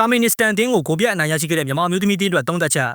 တာမင်နစ္စတန်အသင်းကိုဂိုးပြတ်အနိုင်ရရှိခဲ့တဲ့မြန်မာအမျိုးသမီးတင်းအတွက်သုံးသက်ချက်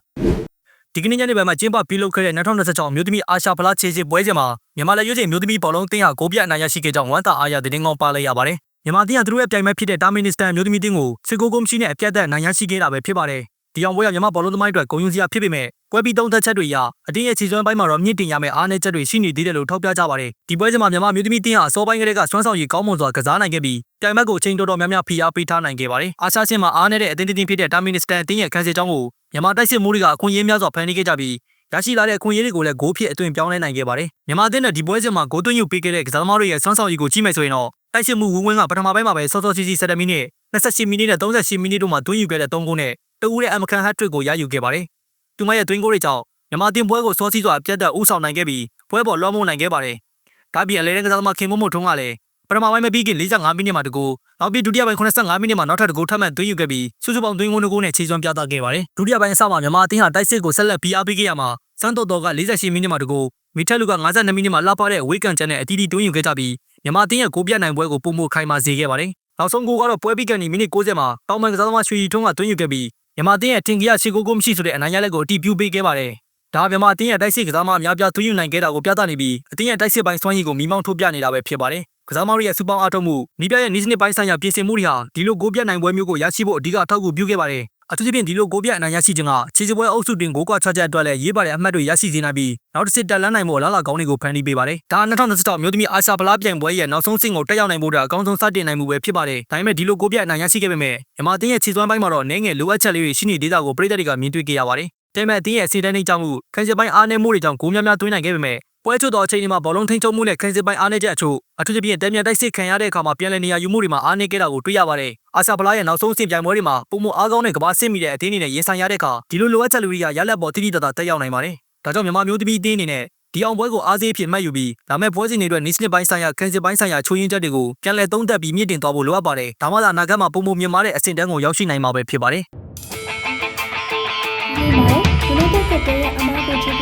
ဒီကနေ့ညနေပိုင်းမှာကျင်းပပြုလုပ်ခဲ့တဲ့2026အမျိုးသမီးအာရှဖလားခြေစစ်ပွဲစဉ်မှာမြန်မာလက်ရွေးချိန်အမျိုးသမီးဘောလုံးတင်းဟာဂိုးပြတ်အနိုင်ရရှိခဲ့ကြောင်းဝန်တာအားရသတင်းကောင်းပါလိုက်ရပါတယ်မြန်မာတင်းဟာသူတို့ရဲ့ပြိုင်ပွဲဖြစ်တဲ့တာမင်နစ္စတန်အမျိုးသမီးတင်းကိုစစ်ကိုကုန်းရှိနဲ့အပြတ်သက်အနိုင်ရရှိခဲ့တာပဲဖြစ်ပါတယ် ဒီအောင်ပွဲကမြန်မာဘောလုံးသမိုင်းအတွက်ဂုဏ်ယူစရာဖြစ်ပေမဲ့ပွဲပြီးသုံးသက်ချက်တွေအရအတင်းရဲ့ခြေစွမ်းပိုင်းမှာတော့မြင့်တင်ရမယ့်အားနည်းချက်တွေရှိနေသေးတယ်လို့ထောက်ပြကြပါတယ်ဒီပွဲစဉ်မှာမြန်မာမျိုးသမီးတင်းဟာအစောပိုင်းကတည်းကစွမ်းဆောင်ရည်ကောင်းမွန်စွာကစားနိုင်ခဲ့ပြီးပြိုင်ဘက်ကိုအချိန်တော်တော်များများဖိအားပေးထားနိုင်ခဲ့ပါတယ်အာရှရှင်မှာအားနည်းတဲ့အသင်းတင်းဖြစ်တဲ့တာမင်နစ္စတန်အတင်းရဲ့ခန်းစစ်ကြောင်းကိုမြန်မာတိုက်စစ်မှုတွေကအခွင့်အရေးများစွာဖန်တီးခဲ့ကြပြီးရရှိလာတဲ့အခွင့်အရေးတွေကိုလည်းဂိုးဖြစ်အသွင်ပြောင်းလဲနိုင်ခဲ့ပါတယ်မြန်မာအသင်းနဲ့ဒီပွဲစဉ်မှာဂိုးသွင်းယူပေးခဲ့တဲ့ကစားသမားတွေရဲ့စွမ်းဆောင်ရည်ကိုကြည့်မယ်ဆိုရင်တော့တိုက်စစ်မှုဝင်းဝင်းကပထမပိုင်းမှာပဲစောစောစီးစီး7မိနစ်28မိနစ်နဲ့38မိနစ်တို့မှာသွင်းယူခဲ့တဲ့3ဂိုးနဲ့တ ဦးရဲ့အမကန်ဟတ်ထရစ်ကိုရယူခဲ့ပါတယ်။သူမရဲ့သွင်းဂိုးတွေကြောင့်မြန်မာတင်ပွဲကိုစောစီးစွာအပြတ်သက်ဦးဆောင်နိုင်ခဲ့ပြီးပွဲပေါ်လွှမ်းမိုးနိုင်ခဲ့ပါတယ်။ဒါပြင်အလဲတဲ့ကစားသမားခင်မမို့ထုံးကလည်းပထမပိုင်းမပြီးခင်45မိနစ်မှာတကူနောက်ပြီးဒုတိယပိုင်း85မိနစ်မှာနောက်ထပ်တကူထပ်မံသွင်းယူခဲ့ပြီးစုစုပေါင်းသွင်းဂိုး2ဂိုးနဲ့ခြေစွမ်းပြသခဲ့ပါတယ်။ဒုတိယပိုင်းအစမှာမြန်မာအသင်းဟာတိုက်စစ်ကိုဆက်လက်ပြီးအားပေးခဲ့ရမှာစန်တိုတော်က48မိနစ်မှာတကူမီထက်လူက52မိနစ်မှာလှပတဲ့အဝေးကန်ချန်နဲ့အတီးတီတွင်းယူခဲ့ကြပြီးမြန်မာအသင်းရဲ့ဂိုးပြတ်နိုင်ပွဲကိုပုံမှုခိုင်မာစေခဲ့ပါတယ်။ နောက်ဆုံးဂိုးကတော့ပွဲပြီးကန်ဒီမိနစ်60မှာတောင်မန်ကစားသမားရွှေရီထွန်းကသွင်းယူခဲ့ပြီးမြန်မာအသင်းရဲ့တင်ကြီးရခြေကိုကိုမရှိဆိုတဲ့အနိုင်ရလက်ကိုအတီးပြုပေးခဲ့ပါတယ်။ဒါမြန်မာအသင်းရဲ့တိုက်စစ်ကစားသမားအများပြားသွင်းယူနိုင်ခဲ့တာကိုပြသနေပြီးအသင်းရဲ့တိုက်စစ်ပိုင်းစွမ်းရည်ကိုမိမောင်းထုတ်ပြနေတာပဲဖြစ်ပါတယ်။ကစားသမားတွေရဲ့စူပေါင်းအားထုတ်မှုနီးပြရဲ့နီးစနစ်ပိုင်းဆိုင်ရာပြင်ဆင်မှုတွေဟာဒီလိုဂိုးပြတ်နိုင်ပွဲမျိုးကိုရရှိဖို့အဓိကအထောက်အကူပြုခဲ့ပါတယ်။ အထူးသဖြင့်ဒီလိုဂိုးပြတ်အနိုင်ရရှိခြင်းကခြေစပွဲအုပ်စုတင်ဂိုးကွာချချက်အတွက်လည်းရေးပါတဲ့အမှတ်တွေရရှိစေနိုင်ပြီးနောက်တစ်စစ်တက်လန်းနိုင်ဖို့အလားအလာကောင်းတွေကိုဖန်တီးပေးပါတယ်။ဒါ2026မြို့သမီးအာရှဗလာပြိုင်ပွဲရဲ့နောက်ဆုံးဆင့်ကိုတက်ရောက်နိုင်ဖို့အတွက်အကောင်းဆုံးစတင်နိုင်မှုပဲဖြစ်ပါတယ်။ဒါပေမဲ့ဒီလိုဂိုးပြတ်အနိုင်ရရှိခဲ့ပေမဲ့မြန်မာအသင်းရဲ့ခြေစွမ်းပိုင်းမှာတော့နည်းငယ်လိုအပ်ချက်လေးတွေရှိနေသေးတာကိုပြည်သက်တွေကမြင်တွေ့ခဲ့ရပါတယ်။ဒါပေမဲ့အသင်းရဲ့စီတန်းနှိမ့်ချမှုခန်းစစ်ပိုင်းအားနည်းမှုတွေကြောင့်ဂိုးများများသွင်းနိုင်ခဲ့ပေမဲ့ ပွဲချို့သောအချိန်တွေမှာဘောလုံးထိန်းချုပ်မှုနဲ့ခန်းစစ်ပိုင်းအားနည်းချက်အချို့အထူးသဖြင့်တံမြန်တိုက်စစ်ခံရတဲ့အခါမှာပြန်လည်နေရာယူမှုတွေမှာအားနည်းခဲ့တာကိုတွေ့ရပါတယ်။အာဆာဖလားရဲ့နောက်ဆုံးအဆင့်ပြိုင်ပွဲတွေမှာပုံမအားကောင်းတဲ့ကမ္ဘာစစ်မိတဲ့အသင်းတွေနဲ့ရင်ဆိုင်ရတဲ့အခါဒီလိုလိုအပ်ချက်လူတွေကရလက်ပေါ်တိတိတတ်တက်ရောက်နိုင်ပါတယ်။ဒါကြောင့်မြန်မာမျိုးသမီးအသင်းအနေနဲ့ဒီအောင်ပွဲကိုအားစေးဖြစ်မှတ်ယူပြီးဒါမဲ့ပွဲစဉ်တွေအတွက်နီးစနစ်ပိုင်းဆိုင်ရာခန်းစစ်ပိုင်းဆိုင်ရာချိုးရင်းချက်တွေကိုပြန်လည်သုံးသပ်ပြီးမြင့်တင်သွားဖို့လိုအပ်ပါတယ်။ဒါမှသာအနာဂတ်မှာပုံမမြင်မာတဲ့အဆင့်တန်းကိုရောက်ရှိနိုင်မှာပဲဖြစ်ပါတယ်။ဒီမှာဒီလိုတက်တဲ့ရဲ့အမားကိုချစ်